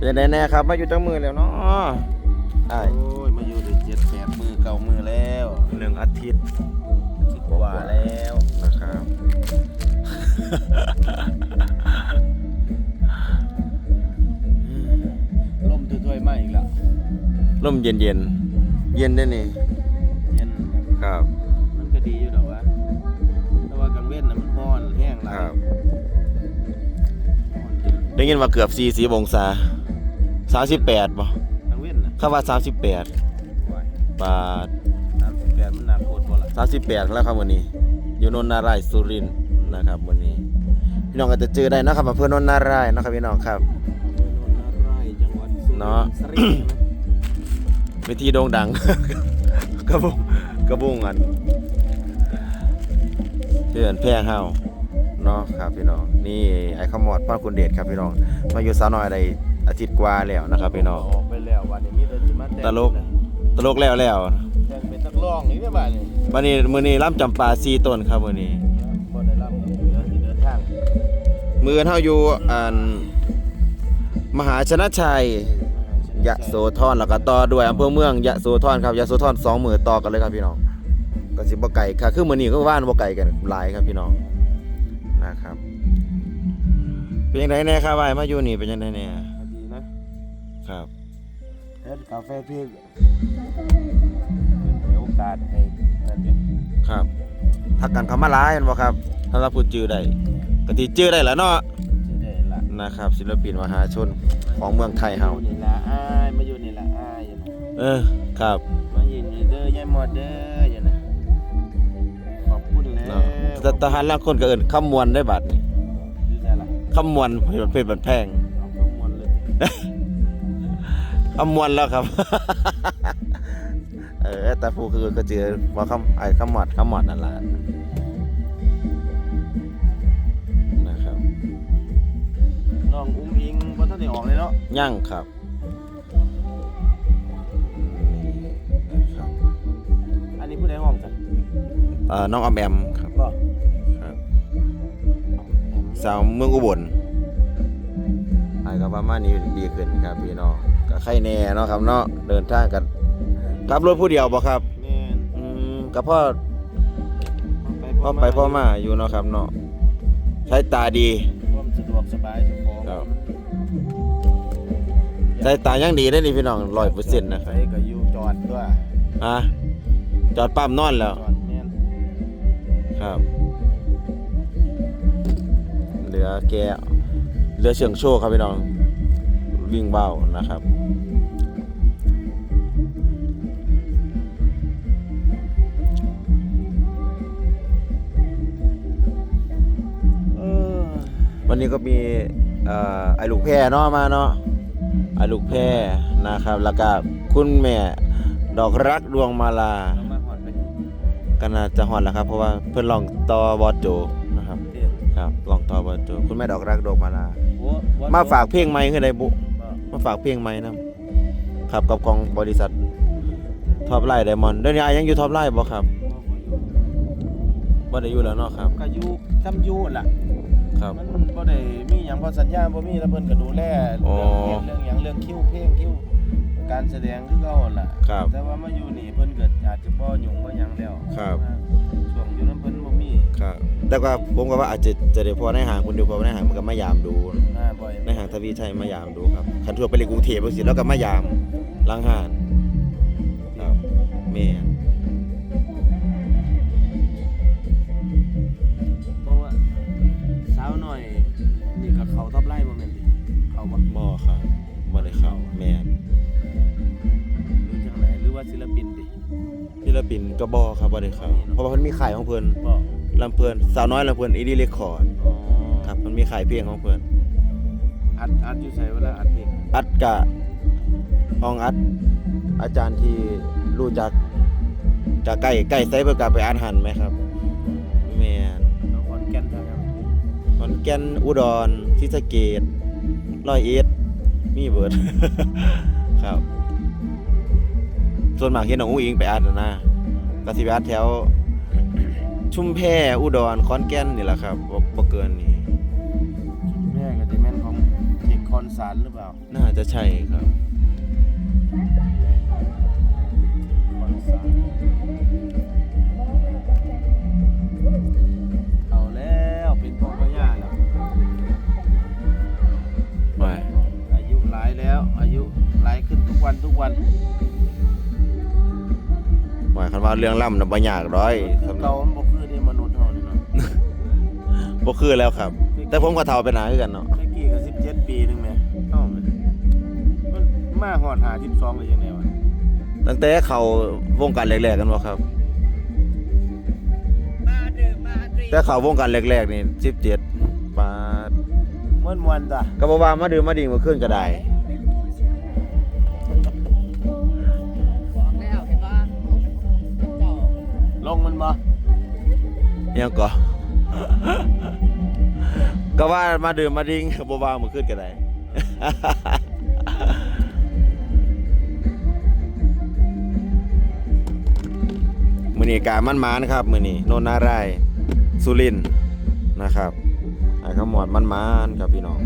เป็นไงแน่ครับ มาอยู่จังมือแล้วเนาะไอ้โอ้ย มาอยู่ได้เจ็ดแปดมือเก้ามือแล้วหนึ่งอาทิตย์สิบกว่าแล้วนะครับ ล่มถ้วยๆมาอีกแล้วร่มเย็นเย็นๆเย็นได้นี่เย็น ครับ มันก็ดีอยู่ดอกวะแต่ว่ากลางเว้นน่ะมันร้อนแห้งหลายครับ ร้อนจริงได้ยินว่าเกือบสี่สิบองศา สามสิบแปดป่ะกลางเว้นน่ะข้าว่าสามสิบแปดไหวบาทสามสิบแปดมันหนักโคตรบ่ล่ะสามสิบแปดแล้วครับวันนี้ อยู่นนทนารายณ์สุรินทร์นะครับวันนี้ พี่น้องก็จะเจอได้นะครับอำเภอนนทนารายณ์นะครับพี่น้องครับอำเภอโนนนารายณ์จังหวัดสุรินทร์เนาะสรินทร์ใช่ไหมเวทีโด่งดังกระบุงกระบุงอันเพื่อนแพร่เฮาเนาะครับพี่น้องนี่ไอ้ขมอดพ่อคุณเดชครับพี่น้องมาอยู่สาวน้อยได้ อาทิตย์กว่าแล้วนะครับพี่น้องออกไปแล้ววันนี้มีแต่สิมาแต่งตลกตลกแล้วแล้วแต่งเป็นนักร้องนี่ได้บ้านี่วันนี้มื้อนี้ล่ำจำปาซีต้นครับมื้อนี้บ่ได้รับเดินที่เดินทางมื้อเฮาอยู่อันมหาชนะชัยยะโสธรแล้วก็ต่อด้วยอำเภอเมืองยะโสธรครับยะโสธรสองมื้อต่อกันเลยครับพี่น้องก็สิบ่ไกลค่ะคือมื้อนี้ก็ว่านบ่ไกลกันหลายครับพี่น้องนะครับเป็นจังไดแน่ครับวายมาอยู่นี่เป็นจังไดแน่ดีนะ ครับเฮ็ดกาแฟพี่เป็นโอกาสให้นั่นเองครับทักกันเข้ามาหลายแม่นบ่ครับถ้าเราพูดชื่อได้ก็สิชื่อได้แหล้วเนาะสิได้ละนะครับ ศิลปินมหาชนของเมืองไทยเฮาอยู่นี่ละอ้ายมาอยู่นี่ละอ้ายอยู่นะเออครับ มาอยู่นี่เด้อยายหมอดเด้ออยู่นะขอบคุณแล้วเนาะแต่ทหารลางคนก็เอิ้นคำมวนได้บัดนี่อยู่ไหนล่ะคำมวนเพชรบันแพง เอาข้อมูลเลย คำมวนแล้วครับ เออแต่ผู้คือก็เจอว่าคำไอ้คำหมอดคำหมอดนั่นล่ะนะครับน้องอุ้งอิงบ่ทันได้ออกเลยเนาะยั่งครับนี่นะครับอันนี้ผู้ใดห้องจ้ะเอ่อน้องออมแอมครับบ่ครับสาวเมืองอุบลไอ้ก็ประมาณนี้ดีขึ้นครับพี่น้องก็ ใครแน่เนาะครับเนาะเดินทางกันขับรถผู้เดียวบ่ครับแม่นอืมกับพ่อพ่อไปพ่อมาอยู่เนาะครับเนาะใช้ตาดีความสะดวกสบายเจ้าของครับใช้ตายังดีได้อนี่พี่น้องร้อยเปอร์เซ็นต์นะคใส่รับก็อยู่จอดด้วยอะจอดปั๊มนอนแล้ว จอดแม่นครับ เหลือแกเหลือเชิงโชว์ครับพี่น้อง วิ่งเบ้านะครับเออวันนี้ก็มีเอ่อไอ้ลูกแพรเนาะมาเนาะไอ้ลูกแพรนะครับ แล้วก็คุณแม่ดอกรักดวงมาลาเอามาหอดไปก็น่าจะฮอดแล้วครับ เพราะว่าเพิ่นลองต่อบอสโจนะครับเตี้ยครับลองต่อบอสโจ คุณแม่ดอกรักดวงมาลาโอ้วัดมาฝากเพลงใหม่คือได้บุบ่ มาฝากเพลงใหม่นํครับกับของบริษัทท็อปไลน์ไดมอนด์เดี๋ยวนี้อายังอยู่ท็อปไลน์บ่ครับบ่ได้อยู่แล้วเนาะครับ ก็อยู่ทำอยู่ล่ะ ครับ มันบ่ได้มีหยังเพอสัญญาบ่มีแล้วเพิ่นก็ดูแลอ๋อเรื่องเรื่องหยังเรื่องคิวเพลงคิวการแสดงคือเก่าหั่นล่ะ ครับ แต่ว่ามาอยู่นี่เพิ่นก็อาจจะบ่ยุ่งบ่หยังแล้ว ครับ แต่ก็ผมก็ว่าอาจจะจะได้พอในห่างคุณดูพอในห่างมันก็มายามดูมาบ่อยในห่างทวีชัยมายามดูครับคันทั่วไปเลยกรุงเทพจังซี่แล้วก็มายามล้างหานครับแม่นเพราะว่าสาวหน่อยนี่ก็เขาท็อปไลน์บ่แม่นติเขาบ่บ่ครับบ่ได้เข้าแม่นหรือจังไดหรือว่าศิลปินติศิลปินก็บ่ครับบ่ได้เข้าเพราะว่าเพิ่นมีค่ายของเพิ่นบ่ ลำเพิ่นสาวน้อยลำเพิ่นอีดีเรคคอร์ดอ๋อครับมันมีค่ายเพลงของเพิ่นอัดอัดอยู่ไสเวลาอัดเพลงอัดกะห้องอัด อาจารย์ที่รู้จักจะใกล้ใกล้ไสเพิ่นก็ไปอ่านหันไหมครับแม่นนครแก่นครับขอนแก่นอุดรศรีสะเกษร้อยเอ็ดมีเบิด ครับ ส่วนมากเห็นน้องอุ้งอิงไปอัดน่ะนะก็สิไปอัดแถว ชุมแพอุดรขอนแก่นนี่แหละครับบ่บ่เกินนี้แม่ก็สิแม่นของเทคคอนสารหรือเปล่าน่าจะใช่ครับคอนสารเอาแล้วเป็นพ่อพญาแล้วไม่อายุหลายแล้ว อายุหลายขึ้นทุกวันทุกวันไม่คันว่าเรื่องล่ำน่ะบ่ยากร้อยสำหรัเราบ มันบ่คือ บ่คือแล้วครับ แต่ผมก็เฒ่าไปหนาคือกันเนาะเมื่อกี้ก็17ปีนึงแหม่เอ้ามันมันมาฮอด52ได้ยังไงวะตั้งแต่เขาวงการแรกๆกันบ่ครับมาดื่มมาดื่มแต่เขาวงการแรกๆนี่17ปาดม่วนๆจ้ะก็บ่ว่ามาดื่มมาดิ่งมาขึ้นก็ได้บอกแล้วเห็นว่าเจ้าลงมันบ่ยังก็ ก็ว่ามาดื่มมาดิ่งบ่ว่ามาขึ้นก็ได้มือนี้กามันหมานครับมือนี้โนนนารายสุรินนะครับไอ้ขมวดมันหมานครับพี่น้อง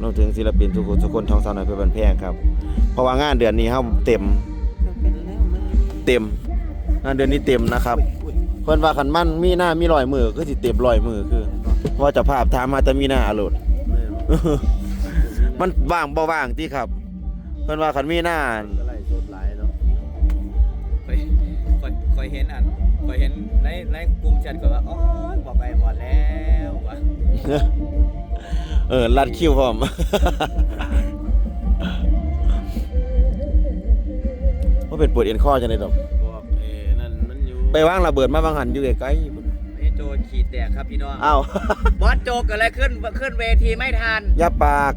รวมถึงศิลปินทุกคนทุกคนท้องสาวน้อยเพื่อนแพงครับ เพราะว่างานเดือนนี้เฮาเต็ม เต็มงานเดือนนี้เต็มนะครับ เพิ่นว่าคันมันมีหน้ามีรอยมือคือสิเต็มรอยมือคือ ว่าเจะภาพถามมาแต่มีหน้าอรดแม่นบ่มันว่างบ่ว่างที่ครับเพิ่นว่าคันมีหน้าก็ไล่สดหลายเนาะคอยคอยคอยเห็นอันคอยเห็นในในกลุ่มแชทก็ว่าอ๋อบอกไปหมดแล้ววะเออลัดคิวพร้อมว่าเป็นปวดเอ็นข้อจังได๋ดอกบอกเอ้นั่นมันอยู่ไปวางระเบิดมาบางหันอยู่ไกลๆพุ่นไอ้ โจขีดแตกครับพี่น้องอ้าว บอสโจเกิดอะไรขึ้นขึ้นเวทีไม่ทันอย่าปาก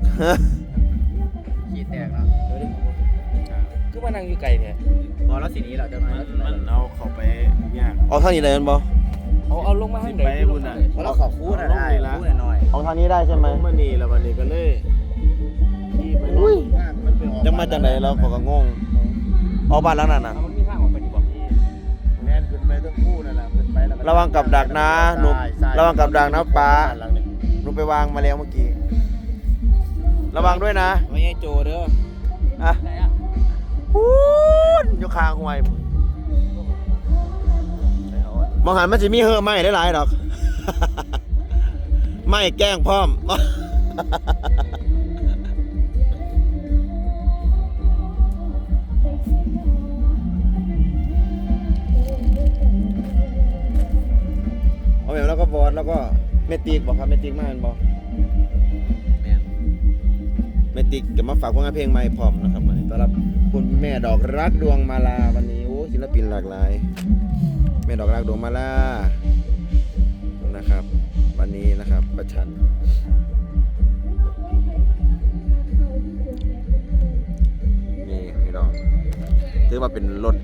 ขีดแตกเนาะคือมานั่งอยู่ไกลแท้บอสแล้วสีนี้เหราจะมามันมันเอาเข้าไปยากเอาทางนี้ได้แม่นบ่เอาเอาลงมาให้หน่อยสิไปบุญน่ะเพราะเราขอคู่นะได้เอาลงนี่ละ คู่หน่อยเอาทางนี้ได้ใช่ไหมผมมานี่แล้ววันนี้ก็เลยขี่ไปอุ้ยมันไปออกจังมาจากไหนเราก็ก็งงเอาบ้านหลังนั้นน่ะเอามันมีทางออกไปดีบอกแน่นขึ้นไปทั้งคู่นั่นแหละขึ้นไปแล้วก็ ระวังกับดักนะหนูซ้ายซ้ายระวังกับดักนะป๊าหลังนี่หนูไปวางมาแล้วเมื่อกี้ ระวังด้วยนะไม่ใช่โจเด้ออะไหนอะพูนอยู่ข้างห้วยพุ่นไปเอาอะมองหันมันจะมีเหือะไหมได้หลายๆดอก ไม่แกล้งพร้อม บบแล้วก็บอสแล้วก็เมติกบอกครับเมติกมาเป็นบอกแม่นเมติกจะมาฝากผลงานเพลงใหม่พร้อมนะครับวันนี้ต้อนรับคุณแม่ดอกรักดวงมาลาวันนี้โอ้ศิลปินหลากหลาย แม่ดอกรักดวงมาลานะครับ วันนี้นะครับประชันนี่พี่น้องถือว่าเป็นรถ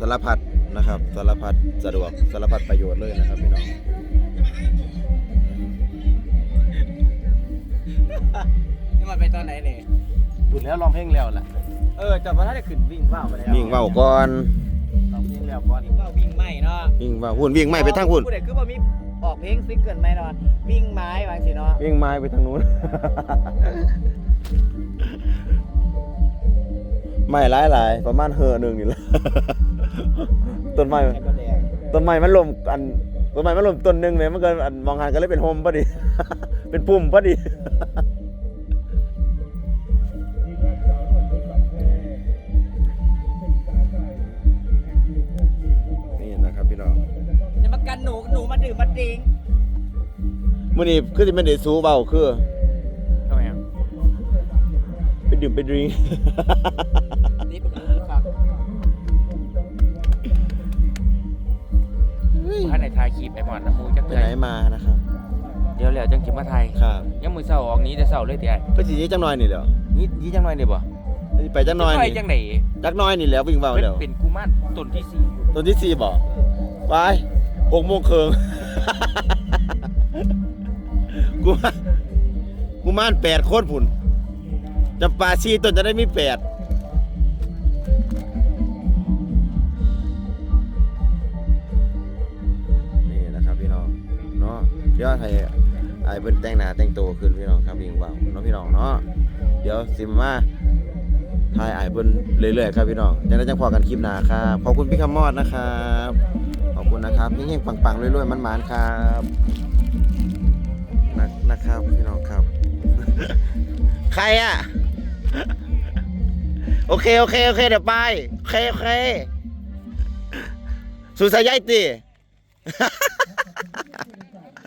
สารพัด นะครับสารพัดสะดวกสารพัดประโยชน์เลยนะครับพี่น้องนี่มันไปตอนไหนเนี่ยพูดแล้วร้องเพลงแล้วแหละเออจับว่าถ้าได้ขึ้นวิ่งว่าวไปแล้ววิ่งเว้าก่อนร้องเพลงแล้วก่อนวิ่งว่าววิ่งไม่เนาะวิ่งเว้าหุ่นวิ่งไม่ไปทางหุ่นผู้เด็กคือว่ามีออกเพลงซิกเกิลไหมเนาะวิ่งไม้บางสิเนาะวิ่งไม้ไปทางนู้น ไม่หลายหลายๆประมาณเฮอหนึ่งนี่แหละต้ นไม้ไอ้ก็แดงต้นไม้มันลมอันต้นไม้มันลมต้นหนึ่งเลยมันก็อันมองหันก็เลยเป็นโฮมพอดี เป็นปุ่มพอดี นี่นะครับพี่น้องจะมากันหนูหนูมาดื่มมาดิงมื่อนี้คือสิเป็นเดซูเบาคือ ทำไมอะ ไปดื่มไปดริง ถ้าในไทยขีบไอ้หมอนน้ำมูจักไปเตืไหนอนมานะครับ เดี๋ยวแล้วจังขีบมาไทยครับยังมือเศร้าออกนี้จะเศร้าเลยเดี๋ยวไปสิจังน้อยนี่แหล้วนี่ยี่จังหน่อยเดี๋ยวบ่ไปจังน้อยไปนี่จังไหนจักน้อยนี่แหล้ววิ่งเบาเป็นแล้วเป็นกูมานต้นที่สี่อยู่ตัวที่สี่บอกไปหกโมงเคิงกูมากูมานแปดคนผุนจำปาชีต้นจะได้มีแปด เดี๋ยวให้ไอ้เพิ่นแต่งหน้าแต่งตัวขึ้นพี่น้องครับวิ่งว่าวเนาะพี่น้องเนาะเดี๋ยวสิมาถ่ายไอ้เพิ่นเรื่อยๆครับพี่น้องจะได้จังพอกันคลิปหน้าครับขอบคุณพี่คำมอดนะครับขอบคุณนะครับเฮงๆปังๆรวยๆมันๆครับนะนะครับพี่น้องครับ ใครอะ โอเค โอเค โอเค เดี๋ยวไป โอเค โอเค สุดสายใยตี